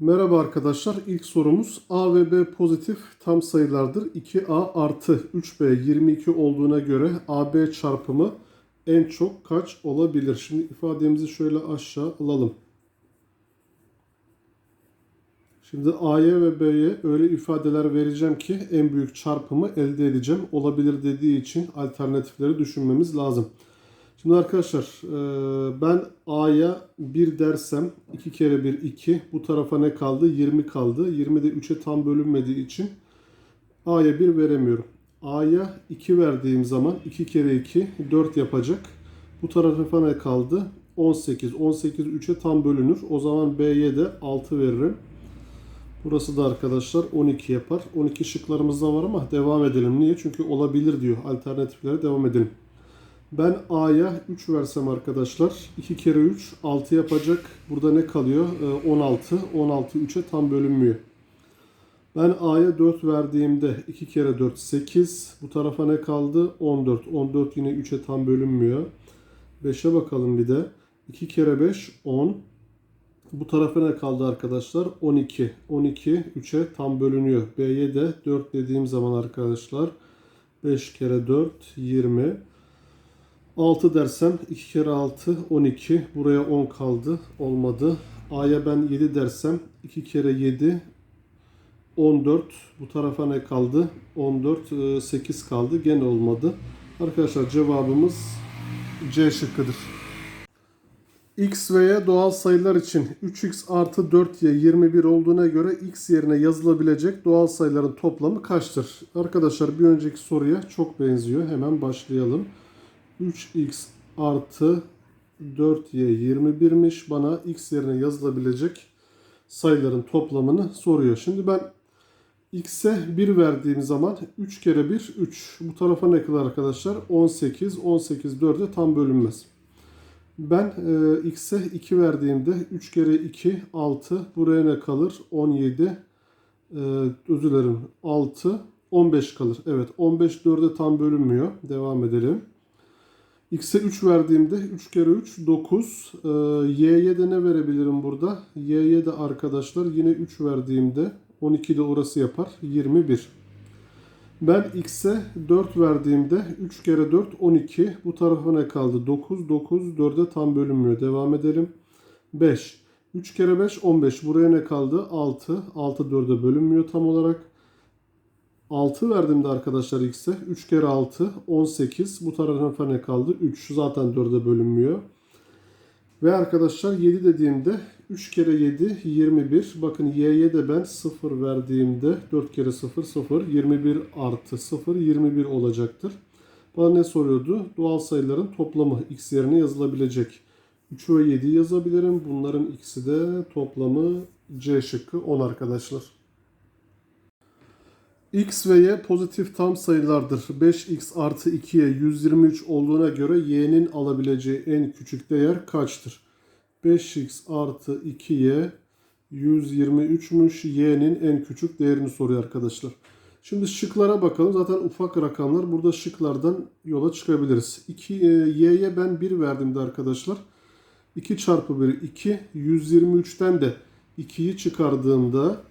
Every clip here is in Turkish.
Merhaba arkadaşlar. İlk sorumuz A ve B pozitif tam sayılardır. 2A artı 3B 22 olduğuna göre AB çarpımı en çok kaç olabilir? Şimdi ifademizi şöyle aşağı alalım. Şimdi A'ya ve B'ye öyle ifadeler vereceğim ki en büyük çarpımı elde edeceğim. Olabilir dediği için alternatifleri düşünmemiz lazım. Şimdi arkadaşlar e, ben A'ya 1 dersem 2 kere 1 2 bu tarafa ne kaldı? 20 kaldı. 20 de 3'e tam bölünmediği için A'ya 1 veremiyorum. A'ya 2 verdiğim zaman 2 kere 2 4 yapacak. Bu tarafa ne kaldı? 18. 18 3'e tam bölünür. O zaman B'ye de 6 veririm. Burası da arkadaşlar 12 yapar. 12 şıklarımızda var ama devam edelim. Niye? Çünkü olabilir diyor. Alternatiflere devam edelim. Ben A'ya 3 versem arkadaşlar 2 kere 3 6 yapacak. Burada ne kalıyor? Ee, 16. 16 3'e tam bölünmüyor. Ben A'ya 4 verdiğimde 2 kere 4 8. Bu tarafa ne kaldı? 14. 14 yine 3'e tam bölünmüyor. 5'e bakalım bir de. 2 kere 5 10. Bu tarafa ne kaldı arkadaşlar? 12. 12 3'e tam bölünüyor. B'ye de 4 dediğim zaman arkadaşlar 5 kere 4 20. 6 dersem 2 kere 6 12. Buraya 10 kaldı. Olmadı. A'ya ben 7 dersem 2 kere 7 14. Bu tarafa ne kaldı? 14 8 kaldı. Gene olmadı. Arkadaşlar cevabımız C şıkkıdır. X ve Y doğal sayılar için 3x artı 4y 21 olduğuna göre x yerine yazılabilecek doğal sayıların toplamı kaçtır? Arkadaşlar bir önceki soruya çok benziyor. Hemen başlayalım. 3x artı 4y 21'miş. Bana x yerine yazılabilecek sayıların toplamını soruyor. Şimdi ben x'e 1 verdiğim zaman 3 kere 1 3. Bu tarafa ne kadar arkadaşlar? 18. 18 4'e tam bölünmez. Ben e, x'e 2 verdiğimde 3 kere 2 6. Buraya ne kalır? 17. E, özür dilerim. 6. 15 kalır. Evet 15 4'e tam bölünmüyor. Devam edelim. X'e 3 verdiğimde 3 kere 3 9. Ee, Y'ye de ne verebilirim burada? Y'ye de arkadaşlar yine 3 verdiğimde 12 de orası yapar. 21. Ben X'e 4 verdiğimde 3 kere 4 12. Bu tarafa ne kaldı? 9. 9 4'e tam bölünmüyor. Devam edelim. 5. 3 kere 5 15. Buraya ne kaldı? 6. 6 4'e bölünmüyor tam olarak. 6 verdiğimde arkadaşlar x'e 3 kere 6 18. Bu tarafa ne kaldı? 3. Zaten 4'e bölünmüyor. Ve arkadaşlar 7 dediğimde 3 kere 7 21. Bakın y'ye de ben 0 verdiğimde 4 kere 0 0 21 artı 0 21 olacaktır. Bana ne soruyordu? Doğal sayıların toplamı x yerine yazılabilecek. 3 ve 7 yazabilirim. Bunların ikisi de toplamı C şıkkı 10 arkadaşlar. X ve Y pozitif tam sayılardır. 5x artı 2'ye 123 olduğuna göre y'nin alabileceği en küçük değer kaçtır? 5x artı 2y 123'müş. y'nin en küçük değerini soruyor arkadaşlar. Şimdi şıklara bakalım. Zaten ufak rakamlar. Burada şıklardan yola çıkabiliriz. 2, e, y'ye ben 1 verdiğimde arkadaşlar 2 çarpı 1 2. 123'ten de 2'yi çıkardığımda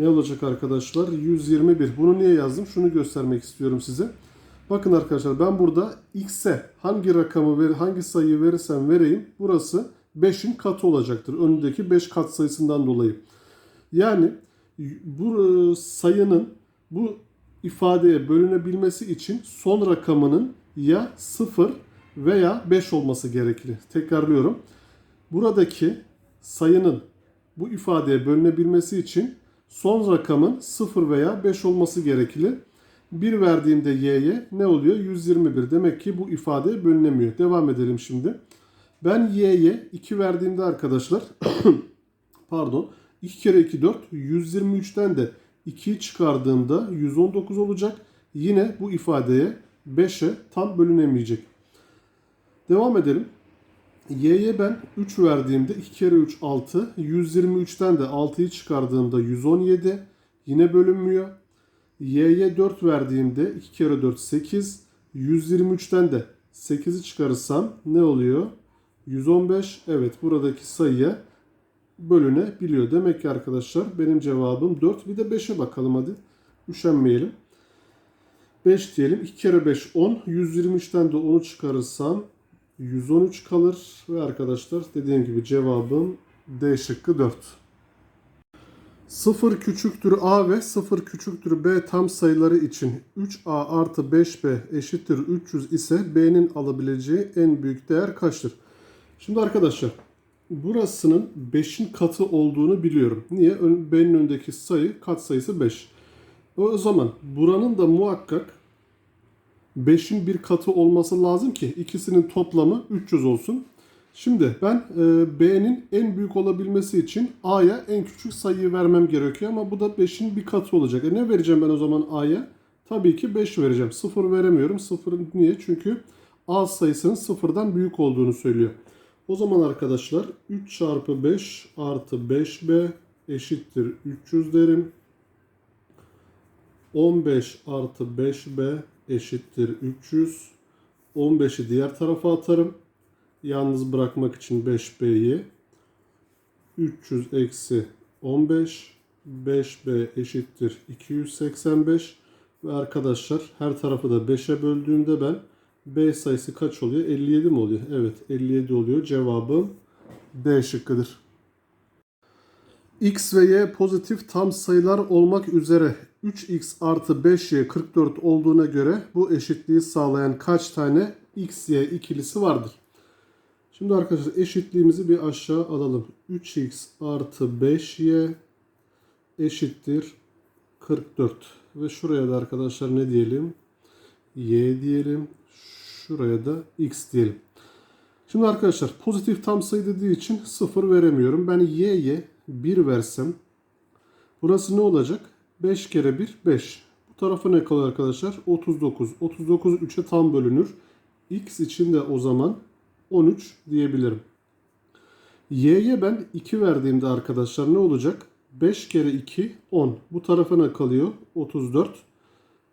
ne olacak arkadaşlar? 121. Bunu niye yazdım? Şunu göstermek istiyorum size. Bakın arkadaşlar ben burada x'e hangi rakamı ver, hangi sayıyı verirsem vereyim burası 5'in katı olacaktır. Önündeki 5 kat sayısından dolayı. Yani bu e, sayının bu ifadeye bölünebilmesi için son rakamının ya 0 veya 5 olması gerekli. Tekrarlıyorum. Buradaki sayının bu ifadeye bölünebilmesi için son rakamın 0 veya 5 olması gerekli. 1 verdiğimde y'ye ne oluyor? 121. Demek ki bu ifade bölünemiyor. Devam edelim şimdi. Ben y'ye 2 verdiğimde arkadaşlar pardon 2 kere 2 4 123'ten de 2'yi çıkardığımda 119 olacak. Yine bu ifadeye 5'e tam bölünemeyecek. Devam edelim. Y'ye ben 3 verdiğimde 2 kere 3 6. 123'ten de 6'yı çıkardığımda 117. Yine bölünmüyor. Y'ye 4 verdiğimde 2 kere 4 8. 123'ten de 8'i çıkarırsam ne oluyor? 115. Evet buradaki sayıya bölünebiliyor. Demek ki arkadaşlar benim cevabım 4. Bir de 5'e bakalım hadi. Üşenmeyelim. 5 diyelim. 2 kere 5 10. 123'ten de 10'u çıkarırsam 113 kalır. Ve arkadaşlar dediğim gibi cevabım D şıkkı 4. 0 küçüktür a ve 0 küçüktür b tam sayıları için 3a artı 5b eşittir 300 ise b'nin alabileceği en büyük değer kaçtır? Şimdi arkadaşlar burasının 5'in katı olduğunu biliyorum. Niye? B'nin önündeki sayı kat sayısı 5. O zaman buranın da muhakkak 5'in bir katı olması lazım ki ikisinin toplamı 300 olsun. Şimdi ben e, B'nin en büyük olabilmesi için A'ya en küçük sayıyı vermem gerekiyor ama bu da 5'in bir katı olacak. E ne vereceğim ben o zaman A'ya? Tabii ki 5 vereceğim. 0 veremiyorum. 0 niye? Çünkü A sayısının sıfırdan büyük olduğunu söylüyor. O zaman arkadaşlar 3 çarpı 5 artı 5B eşittir 300 derim. 15 artı 5B eşittir 300. 15'i diğer tarafa atarım. Yalnız bırakmak için 5B'yi 300 eksi 15 5B eşittir 285 ve arkadaşlar her tarafı da 5'e böldüğümde ben B sayısı kaç oluyor? 57 mi oluyor? Evet 57 oluyor. Cevabım D şıkkıdır. X ve Y pozitif tam sayılar olmak üzere 3x artı 5y 44 olduğuna göre bu eşitliği sağlayan kaç tane x, y ikilisi vardır? Şimdi arkadaşlar eşitliğimizi bir aşağı alalım. 3x artı 5y eşittir 44. Ve şuraya da arkadaşlar ne diyelim? y diyelim. Şuraya da x diyelim. Şimdi arkadaşlar pozitif tam sayı dediği için 0 veremiyorum. Ben y'ye 1 versem burası ne olacak? 5 kere 1 5. Bu tarafa ne kalıyor arkadaşlar? 39. 39 3'e tam bölünür. X için de o zaman 13 diyebilirim. Y'ye ben 2 verdiğimde arkadaşlar ne olacak? 5 kere 2 10. Bu tarafa ne kalıyor? 34.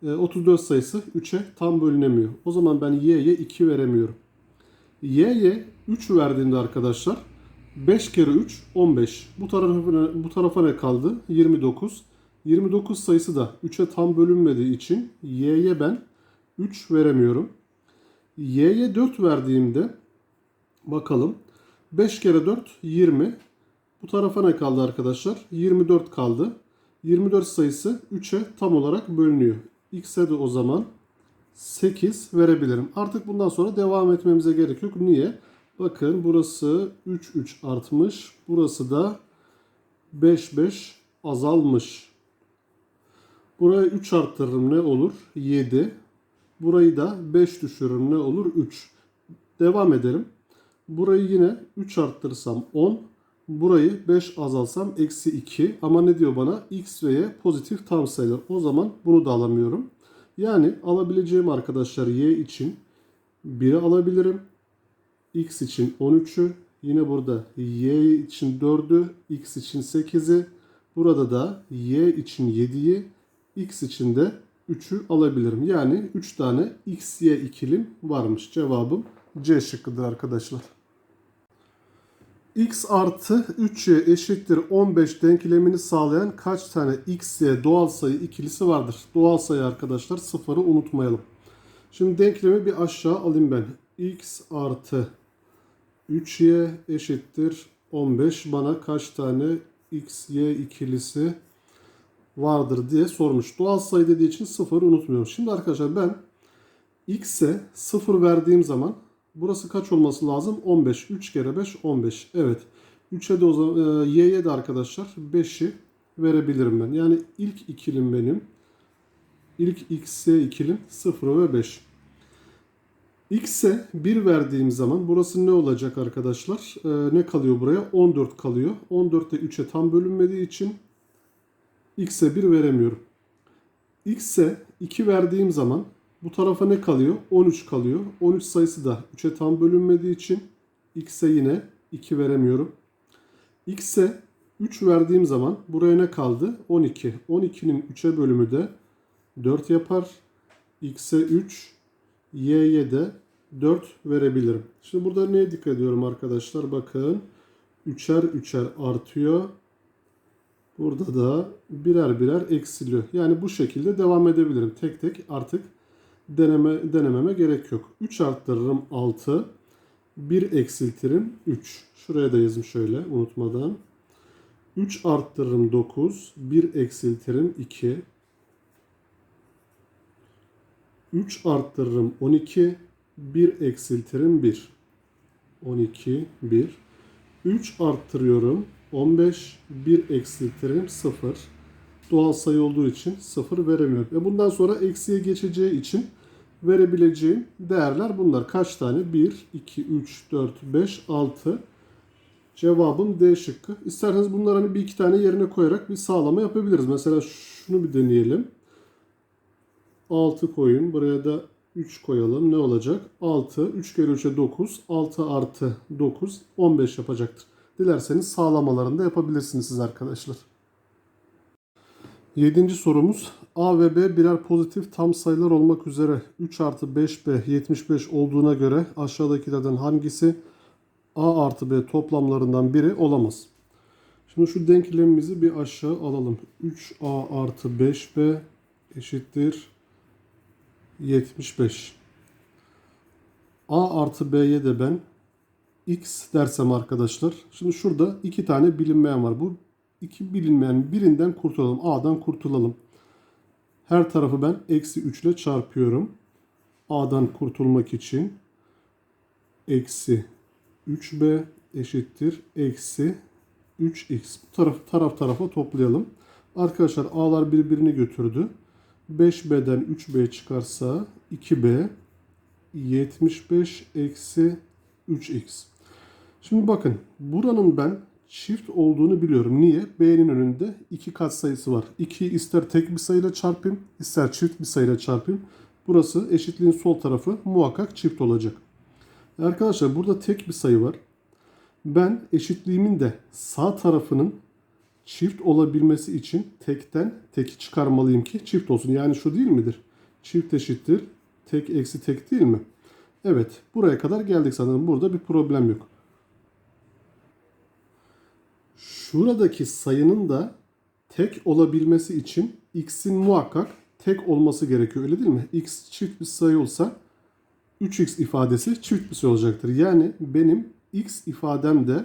E, 34 sayısı 3'e tam bölünemiyor. O zaman ben Y'ye 2 veremiyorum. Y'ye 3 verdiğimde arkadaşlar 5 kere 3 15. Bu tarafa bu tarafa ne kaldı? 29. 29 sayısı da 3'e tam bölünmediği için y'ye ben 3 veremiyorum. y'ye 4 verdiğimde bakalım 5 kere 4 20. Bu tarafa ne kaldı arkadaşlar? 24 kaldı. 24 sayısı 3'e tam olarak bölünüyor. x'e de o zaman 8 verebilirim. Artık bundan sonra devam etmemize gerek yok. Niye? Bakın burası 3 3 artmış. Burası da 5 5 azalmış. Buraya 3 arttırırım ne olur? 7. Burayı da 5 düşürürüm ne olur? 3. Devam edelim. Burayı yine 3 arttırırsam 10. Burayı 5 azalsam eksi 2. Ama ne diyor bana? X ve Y pozitif tam sayılar. O zaman bunu da alamıyorum. Yani alabileceğim arkadaşlar Y için 1'i alabilirim. X için 13'ü. Yine burada Y için 4'ü. X için 8'i. Burada da Y için 7'yi. X için de 3'ü alabilirim. Yani 3 tane X, Y ikilim varmış. Cevabım C şıkkıdır arkadaşlar. X artı 3Y eşittir 15 denklemini sağlayan kaç tane X, Y doğal sayı ikilisi vardır? Doğal sayı arkadaşlar sıfırı unutmayalım. Şimdi denklemi bir aşağı alayım ben. X artı 3Y eşittir 15. Bana kaç tane X, Y ikilisi vardır diye sormuş. Doğal sayı dediği için sıfırı unutmuyorum. Şimdi arkadaşlar ben x'e 0 verdiğim zaman burası kaç olması lazım? 15. 3 kere 5 15. Evet. 3'e de o zaman e, y'ye de arkadaşlar 5'i verebilirim ben. Yani ilk ikilim benim. İlk x'e ikilim 0 ve 5. X'e 1 verdiğim zaman burası ne olacak arkadaşlar? E, ne kalıyor buraya? 14 kalıyor. 14 de 3'e tam bölünmediği için x'e 1 veremiyorum. x'e 2 verdiğim zaman bu tarafa ne kalıyor? 13 kalıyor. 13 sayısı da 3'e tam bölünmediği için x'e yine 2 veremiyorum. x'e 3 verdiğim zaman buraya ne kaldı? 12. 12'nin 3'e bölümü de 4 yapar. x'e 3, y'ye de 4 verebilirim. Şimdi burada neye dikkat ediyorum arkadaşlar? Bakın üçer üçer artıyor. Burada da birer birer eksiliyor. Yani bu şekilde devam edebilirim. Tek tek artık deneme, denememe gerek yok. 3 arttırırım 6. 1 eksiltirim 3. Şuraya da yazayım şöyle unutmadan. 3 arttırırım 9. 1 eksiltirim 2. 3 arttırırım 12. 1 eksiltirim 1. 12, 1. 3 arttırıyorum 15. 1 eksiltirim 0. Doğal sayı olduğu için 0 veremiyorum. Ve bundan sonra eksiye geçeceği için verebileceğim değerler bunlar. Kaç tane? 1, 2, 3, 4, 5, 6. Cevabım D şıkkı. İsterseniz bunları hani bir iki tane yerine koyarak bir sağlama yapabiliriz. Mesela şunu bir deneyelim. 6 koyun. Buraya da 3 koyalım. Ne olacak? 6. 3 kere 3'e 9. 6 artı 9. 15 yapacaktır. Dilerseniz sağlamalarını da yapabilirsiniz siz arkadaşlar. Yedinci sorumuz. A ve B birer pozitif tam sayılar olmak üzere 3 artı 5B 75 olduğuna göre aşağıdakilerden hangisi A artı B toplamlarından biri olamaz? Şimdi şu denklemimizi bir aşağı alalım. 3A artı 5B eşittir 75. A artı B'ye de ben X dersem arkadaşlar. Şimdi şurada iki tane bilinmeyen var. Bu iki bilinmeyen birinden kurtulalım. A'dan kurtulalım. Her tarafı ben eksi 3 ile çarpıyorum. A'dan kurtulmak için eksi 3B eşittir eksi 3x. Bu taraf, taraf tarafa toplayalım. Arkadaşlar A'lar birbirini götürdü. 5B'den 3B çıkarsa 2B 75 eksi 3x. Şimdi bakın buranın ben çift olduğunu biliyorum. Niye? B'nin önünde iki katsayısı var. 2'yi ister tek bir sayıyla çarpayım, ister çift bir sayıyla çarpayım. Burası eşitliğin sol tarafı muhakkak çift olacak. Arkadaşlar burada tek bir sayı var. Ben eşitliğimin de sağ tarafının çift olabilmesi için tekten teki çıkarmalıyım ki çift olsun. Yani şu değil midir? Çift eşittir. Tek eksi tek değil mi? Evet. Buraya kadar geldik sanırım. Burada bir problem yok. Şuradaki sayının da tek olabilmesi için x'in muhakkak tek olması gerekiyor. Öyle değil mi? x çift bir sayı olsa 3x ifadesi çift bir sayı olacaktır. Yani benim x ifadem de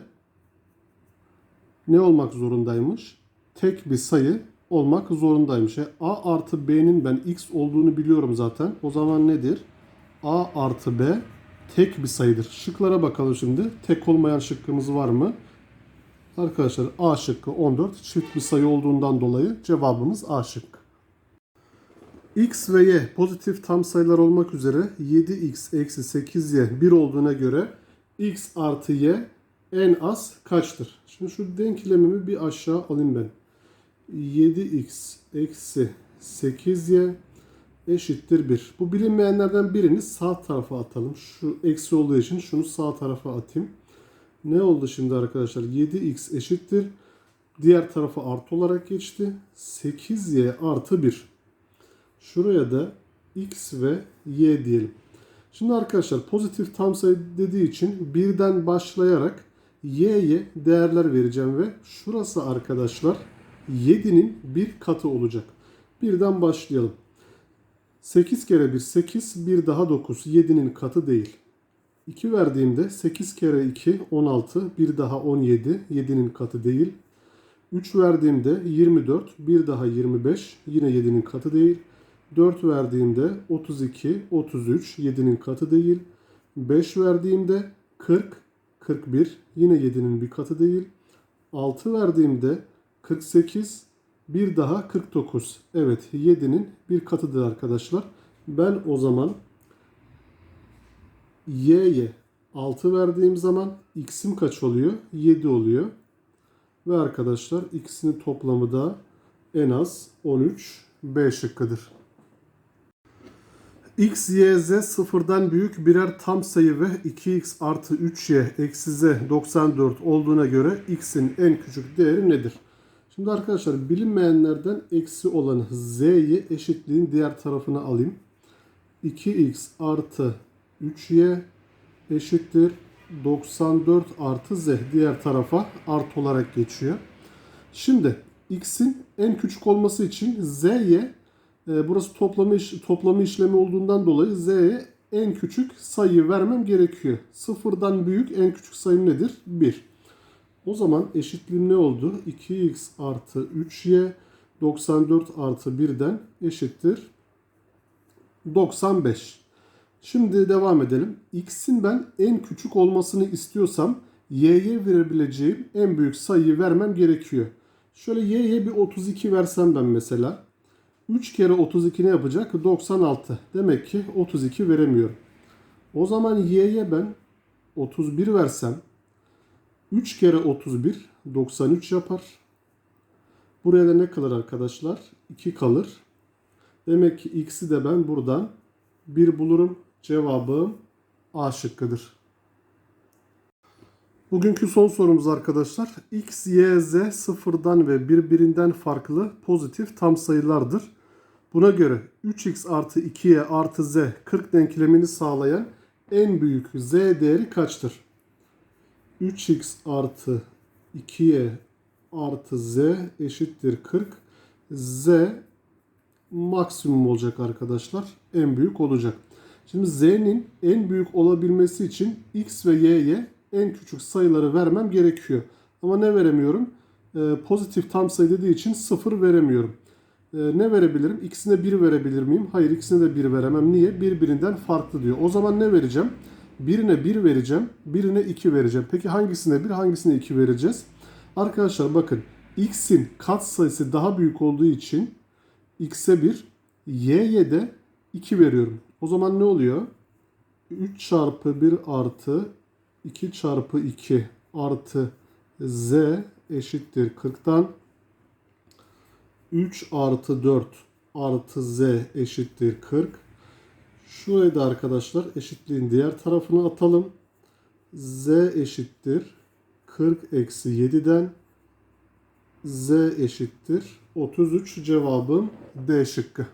ne olmak zorundaymış? Tek bir sayı olmak zorundaymış. Yani a artı b'nin ben x olduğunu biliyorum zaten. O zaman nedir? a artı b tek bir sayıdır. Şıklara bakalım şimdi. Tek olmayan şıkkımız var mı? Arkadaşlar A şıkkı 14 çift bir sayı olduğundan dolayı cevabımız A şıkkı. X ve Y pozitif tam sayılar olmak üzere 7x eksi 8y 1 olduğuna göre x artı y en az kaçtır? Şimdi şu denklemimi bir aşağı alayım ben. 7x eksi 8y eşittir 1. Bu bilinmeyenlerden birini sağ tarafa atalım. Şu eksi olduğu için şunu sağ tarafa atayım. Ne oldu şimdi arkadaşlar? 7x eşittir. Diğer tarafa artı olarak geçti. 8y artı 1. Şuraya da x ve y diyelim. Şimdi arkadaşlar pozitif tam sayı dediği için birden başlayarak y'ye değerler vereceğim ve şurası arkadaşlar 7'nin bir katı olacak. Birden başlayalım. 8 kere 1 8, bir daha 9. 7'nin katı değil. 2 verdiğimde 8 kere 2 16, bir daha 17, 7'nin katı değil. 3 verdiğimde 24, bir daha 25, yine 7'nin katı değil. 4 verdiğimde 32, 33, 7'nin katı değil. 5 verdiğimde 40, 41, yine 7'nin bir katı değil. 6 verdiğimde 48, bir daha 49. Evet 7'nin bir katıdır arkadaşlar. Ben o zaman y'ye 6 verdiğim zaman x'im kaç oluyor? 7 oluyor. Ve arkadaşlar ikisinin toplamı da en az 13 B şıkkıdır. X, y, z sıfırdan büyük birer tam sayı ve 2x artı 3y eksi z 94 olduğuna göre x'in en küçük değeri nedir? Şimdi arkadaşlar bilinmeyenlerden eksi olanı z'yi eşitliğin diğer tarafına alayım. 2x artı 3y eşittir 94 artı z diğer tarafa artı olarak geçiyor. Şimdi x'in en küçük olması için z'ye e, burası toplama, iş, toplama işlemi olduğundan dolayı z'ye en küçük sayıyı vermem gerekiyor. Sıfırdan büyük en küçük sayım nedir? 1. O zaman eşitliğim ne oldu? 2x artı 3y 94 artı 1'den eşittir 95. Şimdi devam edelim. X'in ben en küçük olmasını istiyorsam y'ye verebileceğim en büyük sayıyı vermem gerekiyor. Şöyle y'ye bir 32 versem ben mesela. 3 kere 32 ne yapacak? 96. Demek ki 32 veremiyorum. O zaman y'ye ben 31 versem 3 kere 31 93 yapar. Buraya da ne kalır arkadaşlar? 2 kalır. Demek ki x'i de ben buradan 1 bulurum. Cevabım A şıkkıdır. Bugünkü son sorumuz arkadaşlar. X, Y, Z sıfırdan ve birbirinden farklı pozitif tam sayılardır. Buna göre 3x artı 2y artı z 40 denklemini sağlayan en büyük z değeri kaçtır? 3x artı 2y artı z eşittir 40. z maksimum olacak arkadaşlar. En büyük olacak. Şimdi z'nin en büyük olabilmesi için x ve y'ye en küçük sayıları vermem gerekiyor. Ama ne veremiyorum? Ee, pozitif tam sayı dediği için 0 veremiyorum. Ee, ne verebilirim? İkisine 1 verebilir miyim? Hayır ikisine de 1 veremem. Niye? Birbirinden farklı diyor. O zaman ne vereceğim? Birine 1 vereceğim. Birine 2 vereceğim. Peki hangisine 1 hangisine 2 vereceğiz? Arkadaşlar bakın x'in kat sayısı daha büyük olduğu için x'e 1 y'ye de 2 veriyorum. O zaman ne oluyor? 3 çarpı 1 artı 2 çarpı 2 artı z eşittir 40'tan 3 artı 4 artı z eşittir 40. Şurayı da arkadaşlar eşitliğin diğer tarafına atalım. z eşittir 40 eksi 7'den z eşittir 33 cevabım D şıkkı.